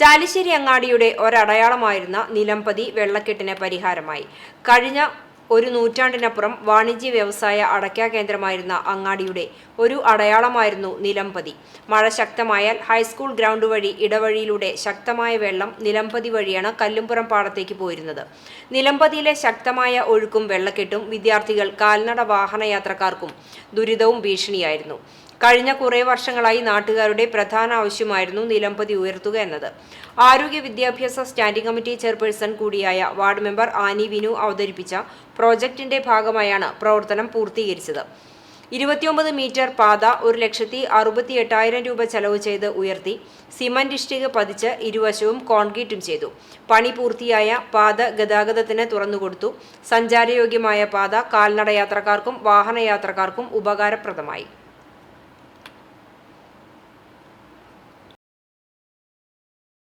ചാലിശ്ശേരി അങ്ങാടിയുടെ ഒരടയാളമായിരുന്ന നിലംപതി വെള്ളക്കെട്ടിന് പരിഹാരമായി. കഴിഞ്ഞ ഒരു നൂറ്റാണ്ടിനപ്പുറം വാണിജ്യ വ്യവസായ അടയ്ക്കാ കേന്ദ്രമായിരുന്ന അങ്ങാടിയുടെ ഒരു അടയാളമായിരുന്നു നിലംപതി. മഴ ശക്തമായാൽ ഹൈസ്കൂൾ ഗ്രൗണ്ട് വഴി ഇടവഴിയിലൂടെ ശക്തമായ വെള്ളം നിലംപതി വഴിയാണ് കല്ലുംപുറം പാടത്തേക്ക് പോയിരുന്നത്. നിലംപതിയിലെ ശക്തമായ ഒഴുക്കും വെള്ളക്കെട്ടും വിദ്യാർത്ഥികൾ കാൽനട വാഹനയാത്രക്കാർക്കും ദുരിതവും ഭീഷണിയായിരുന്നു. കഴിഞ്ഞ കുറേ വർഷങ്ങളായി നാട്ടുകാരുടെ പ്രധാന ആവശ്യമായിരുന്നു നിലംപതി ഉയർത്തുക എന്നത്. ആരോഗ്യ വിദ്യാഭ്യാസ സ്റ്റാൻഡിംഗ് കമ്മിറ്റി ചെയർപേഴ്സൺ കൂടിയായ വാർഡ് മെമ്പർ ആനി വിനു അവതരിപ്പിച്ച പ്രോജക്ടിന്റെ ഭാഗമായാണ് പ്രവർത്തനം പൂർത്തീകരിച്ചത്. ഇരുപത്തിയൊമ്പത് മീറ്റർ പാത ഒരു ലക്ഷത്തി അറുപത്തി എട്ടായിരം രൂപ ചെലവ് ചെയ്ത് ഉയർത്തി സിമന്റ് ഇഷ്ടിക പതിച്ച് ഇരുവശവും കോൺക്രീറ്റും ചെയ്തു. പണി പൂർത്തിയായ പാത ഗതാഗതത്തിന് തുറന്നുകൊടുത്തു. സഞ്ചാരയോഗ്യമായ പാത കാൽനട യാത്രക്കാർക്കും വാഹനയാത്രക്കാർക്കും ഉപകാരപ്രദമായി.